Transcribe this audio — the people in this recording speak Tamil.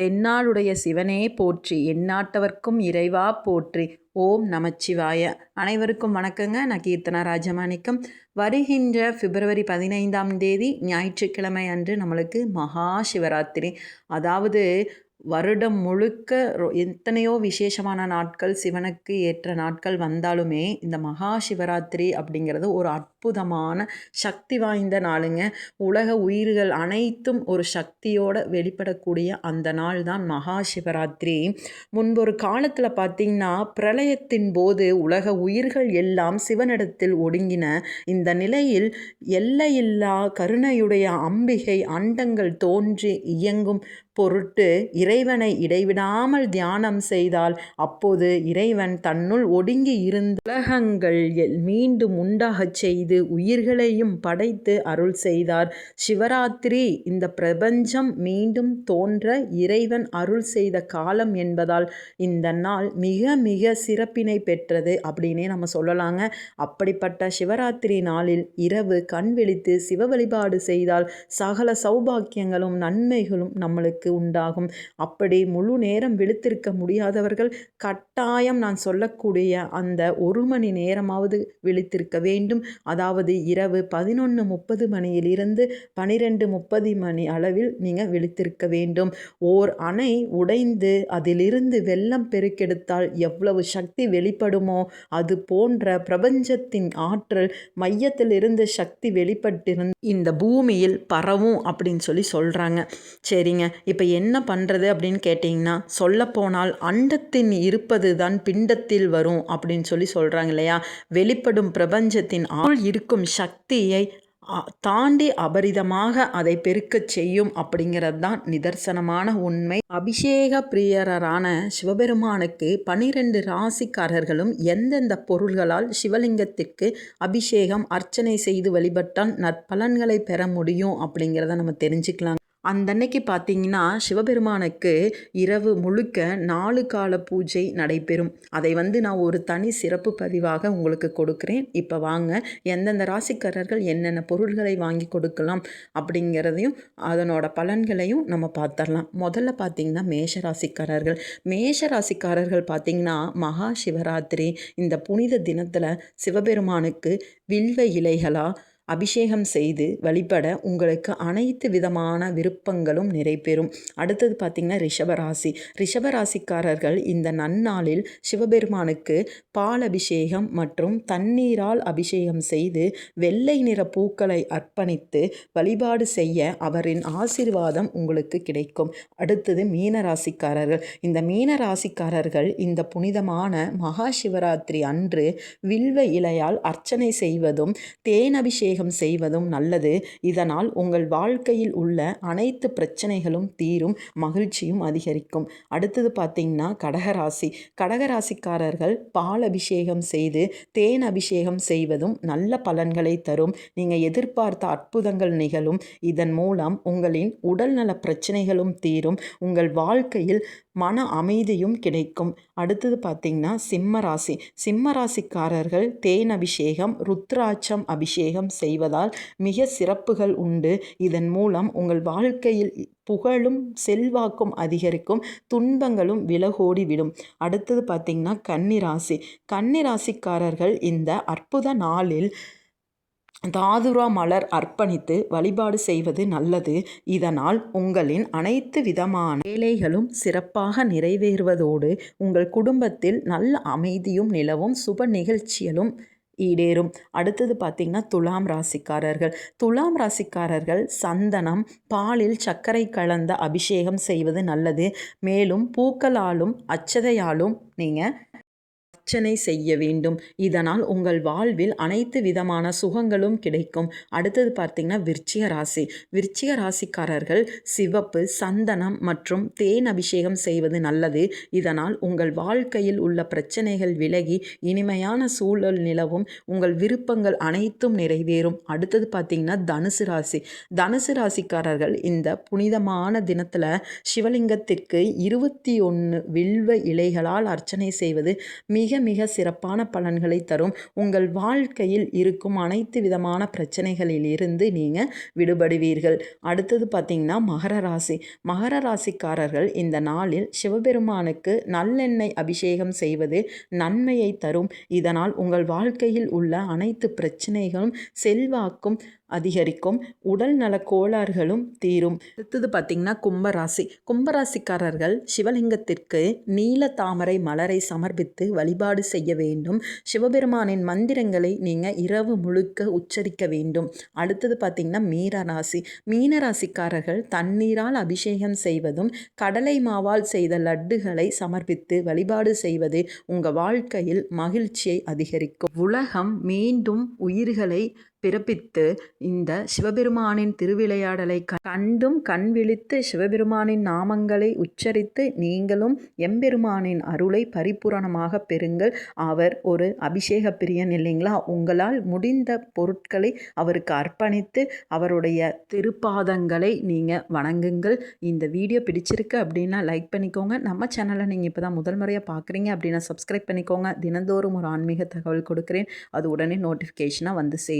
தென்னாளுடைய சிவனே போற்றி எந்நாட்டவர்க்கும் இறைவா போற்றி. ஓம் நமச்சிவாய. அனைவருக்கும் வணக்கங்க. நான் கீர்த்தனா ராஜமாணிக்கம். வருகின்ற பிப்ரவரி பதினைந்தாம் தேதி ஞாயிற்றுக்கிழமை அன்று நம்மளுக்கு மகா சிவராத்திரி. அதாவது வருடம் முழுக்க ரொ- எத்தனையோ விசேஷமான நாட்கள் சிவனுக்கு ஏற்ற நாட்கள் வந்தாலுமே இந்த மகா சிவராத்திரி அப்படிங்கிறது ஒரு அற்புதமான சக்தி வாய்ந்த நாளுங்க. உலக உயிர்கள் அனைத்தும் ஒரு சக்தியோடு வெளிப்படக்கூடிய அந்த நாள் தான் மகா சிவராத்திரி. முன்பொரு காலத்தில் பார்த்தீங்கன்னா பிரளயத்தின் போது உலக உயிர்கள் எல்லாம் சிவனிடத்தில் ஒடுங்கின இந்த நிலையில் எல்லையில்லா கருணையுடைய அம்பிகை அண்டங்கள் தோன்றி இயங்கும் பொருட்டு இறைவனை இடைவிடாமல் தியானம் செய்தால் அப்போது இறைவன் தன்னுள் ஒடுங்கி இருந்த உலகங்கள் எல்- மீண்டும் உண்டாகச் செய்து உயிர்களையும் படைத்து அருள் செய்தார். சிவராத்திரி இந்த பிரபஞ்சம் மீண்டும் தோன்ற இறைவன் அருள் செய்த காலம் என்பதால் இந்த நாள் மிக மிக சிறப்பினை பெற்றது அப்படின்னே நம்ம சொல்லலாங்க. அப்படிப்பட்ட சிவராத்திரி நாளில் இரவு கண் விழித்து சிவ வழிபாடு செய்தால் சகல சௌபாக்கியங்களும் நன்மைகளும் நம்மளுக்கு உண்டாகும். அப்படி முழு நேரம் விழுத்திருக்க முடியாதவர்கள் கட்டாயம் நான் சொல்லக்கூடிய அந்த ஒரு மணி நேரமாவது விழித்திருக்க வேண்டும். அதாவது இரவு பதினொன்று முப்பது மணியிலிருந்து பனிரெண்டு முப்பது மணி அளவில் நீங்கள் விழித்திருக்க வேண்டும். ஓர் அணை உடைந்து அதிலிருந்து வெள்ளம் பெருக்கெடுத்தால் எவ்வளவு சக்தி வெளிப்படுமோ அது போன்ற பிரபஞ்சத்தின் ஆற்றல் மையத்திலிருந்து சக்தி வெளிப்பட்டிருந்து இந்த பூமியில் பரவும் அப்படின்னு சொல்லி சொல்கிறாங்க சரிங்க. இப்போ என்ன பண்ணுறது அப்படின்னு கேட்டிங்கன்னா சொல்லப்போனால் அண்டத்தின் இருப்பது தான் பிண்டத்தில் வரும் அப்படின்னு சொல்லி சொல்கிறாங்க இல்லையா? வெளிப்படும் பிரபஞ்சத்தின் ஆள் இருக்கும் சக்தியை தாண்டி அபரிதமாக அதை பெருக்கச் செய்யும் அப்படிங்கிறது தான் நிதர்சனமான உண்மை. அபிஷேக பிரியரான சிவபெருமானுக்கு பனிரெண்டு ராசிக்காரர்களும் எந்தெந்த பொருள்களால் சிவலிங்கத்திற்கு அபிஷேகம் அர்ச்சனை செய்து வழிபட்டால் நற்பலன்களை பெற முடியும் அப்படிங்கிறத நம்ம தெரிஞ்சுக்கலாம். அந்தன்னைக்கு பார்த்தீங்கன்னா சிவபெருமானுக்கு இரவு முழுக்க நாலு கால பூஜை நடைபெறும். அதை வந்து நான் ஒரு தனி சிறப்பு பதிவாக உங்களுக்கு கொடுக்குறேன். இப்போ வாங்க எந்தெந்த ராசிக்காரர்கள் என்னென்ன பொருள்களை வாங்கி கொடுக்கலாம் அப்படிங்கிறதையும் அதனோட பலன்களையும் நம்ம பார்த்துடலாம் முதல்ல பார்த்தீங்கன்னா மேஷ ராசிக்காரர்கள் மேஷ ராசிக்காரர்கள் பார்த்தீங்கன்னா மகா சிவராத்திரி இந்த புனித தினத்தில் சிவபெருமானுக்கு வில்வ இலைகளாக அபிஷேகம் செய்து வழிபட உங்களுக்கு அனைத்து விதமான விருப்பங்களும் நிறைவேறும். அடுத்தது பார்த்திங்கன்னா ரிஷபராசி. ரிஷபராசிக்காரர்கள் இந்த நன்னாளில் சிவபெருமானுக்கு பால் அபிஷேகம் மற்றும் தண்ணீரால் அபிஷேகம் செய்து வெள்ளை நிற பூக்களை அர்ப்பணித்து வழிபாடு செய்ய அவரின் ஆசீர்வாதம் உங்களுக்கு கிடைக்கும். அடுத்தது மீன ராசிக்காரர்கள் இந்த மீன ராசிக்காரர்கள் இந்த புனிதமான மகா சிவராத்திரி அன்று வில்வ இலையால் அர்ச்சனை செய்வதும் தேன் அபிஷேகம் செய்வதும் நல்லது. இதனால் உங்கள் வாழ்க்கையில் உள்ள அனைத்து பிரச்சனைகளும் தீரும் மகிழ்ச்சியும் அதிகரிக்கும். அடுத்தது பார்த்தீங்கன்னா கடகராசி. கடகராசிக்காரர்கள் பால் அபிஷேகம் செய்து தேன் அபிஷேகம் செய்வதும் நல்ல பலன்களை தரும். நீங்கள் எதிர்பார்த்த அற்புதங்கள் நிகழும். இதன் மூலம் உங்களின் உடல்நல பிரச்சனைகளும் தீரும். உங்கள் வாழ்க்கையில் மன அமைதியும் கிடைக்கும். அடுத்தது பார்த்திங்கன்னா சிம்ம ராசி. சிம்ம ராசிக்காரர்கள் தேன் அபிஷேகம் ருத்ராட்சம் அபிஷேகம் செய்வதால் மிக சிறப்புகள் உண்டு. இதன் மூலம் உங்கள் வாழ்க்கையில் புகழும் செல்வாக்கும் அதிகரிக்கும் துன்பங்களும் விலகோடி விடும். அடுத்தது பார்த்திங்கன்னா கன்னிராசி கன்னிராசிக்காரர்கள் இந்த அற்புத நாளில் தாதுரா மலர் அர்ப்பணித்து வழிபாடு செய்வது நல்லது. இதனால் உங்களின் அனைத்து விதமான வேலைகளும் சிறப்பாக நிறைவேறுவதோடு உங்கள் குடும்பத்தில் நல்ல அமைதியும் நிலவும் சுப நிகழ்ச்சிகளும் ஈடேறும். அடுத்தது பார்த்திங்கன்னா துலாம் ராசிக்காரர்கள். துலாம் ராசிக்காரர்கள் சந்தனம் பாலில் சர்க்கரை கலந்த அபிஷேகம் செய்வது நல்லது. மேலும் பூக்களாலும் அச்சதையாலும் நீங்கள் அர்ச்சனை செய்ய வேண்டும். இதனால் உங்கள் வாழ்வில் அனைத்து விதமான சுகங்களும் கிடைக்கும். அடுத்தது பார்த்தீங்கன்னா விருச்சிக ராசி. விருச்சிக ராசிக்காரர்கள் சிவப்பு சந்தனம் மற்றும் தேன் அபிஷேகம் செய்வது நல்லது. இதனால் உங்கள் வாழ்க்கையில் உள்ள பிரச்சனைகள் விலகி இனிமையான சூழல் நிலவும். உங்கள் விருப்பங்கள் அனைத்தும் நிறைவேறும். அடுத்தது பார்த்தீங்கன்னா தனுசு ராசி. தனுசு ராசிக்காரர்கள் இந்த புனிதமான தினத்தில் சிவலிங்கத்திற்கு இருபத்தி ஒன்று வில்வ இலைகளால் அர்ச்சனை செய்வது மிக மிக சிறப்பான பலன்களை தரும். உங்கள் வாழ்க்கையில் இருக்கும் அனைத்து விதமான பிரச்சனைகளில் இருந்து நீங்கள் விடுபடுவீர்கள். அடுத்தது பார்த்திங்கன்னா மகர ராசி. மகர ராசிக்காரர்கள் இந்த நாளில் சிவபெருமானுக்கு நல்லெண்ணெய் அபிஷேகம் செய்வது நன்மையை தரும். இதனால் உங்கள் வாழ்க்கையில் உள்ள அனைத்து பிரச்சனைகளும் செல்வாக்கும் அதிகரிக்கும். உடல் நல கோளாறுகளும் தீரும். அடுத்தது பார்த்திங்கன்னா கும்பராசி. கும்பராசிக்காரர்கள் சிவலிங்கத்திற்கு நீல தாமரை மலரை சமர்ப்பித்து வழிபாடு செய்ய வேண்டும். சிவபெருமானின் மந்திரங்களை நீங்கள் இரவு முழுக்க உச்சரிக்க வேண்டும். அடுத்தது பார்த்திங்கன்னா மீனராசி. மீனராசிக்காரர்கள் தண்ணீரால் அபிஷேகம் செய்வதும் கடலை மாவால் செய்த லட்டுகளை சமர்ப்பித்து வழிபாடு செய்வது உங்கள் வாழ்க்கையில் மகிழ்ச்சியை அதிகரிக்கும். உலகம் மீண்டும் உயிர்களை பிறப்பித்து இந்த சிவபெருமானின் திருவிளையாடலை கண்டும் கண் விழித்து சிவபெருமானின் நாமங்களை உச்சரித்து நீங்களும் எம்பெருமானின் அருளை பரிபூரணமாக பெறுங்கள். அவர் ஒரு அபிஷேக பிரியன் இல்லைங்களா? உங்களால் முடிந்த பொருட்களை அவருக்கு அர்ப்பணித்து அவருடைய திருப்பாதங்களை நீங்கள் வணங்குங்கள். இந்த வீடியோ பிடிச்சிருக்கு அப்படின்னா லைக் பண்ணிக்கோங்க. நம்ம சேனலை நீங்கள் இப்போ தான் முதல் முறையாக பார்க்குறீங்க அப்படின்னா சப்ஸ்கிரைப் பண்ணிக்கோங்க. தினந்தோறும் ஒரு ஆன்மீக தகவல் கொடுக்குறேன். அது உடனே நோட்டிஃபிகேஷனாக வந்து சேரும்.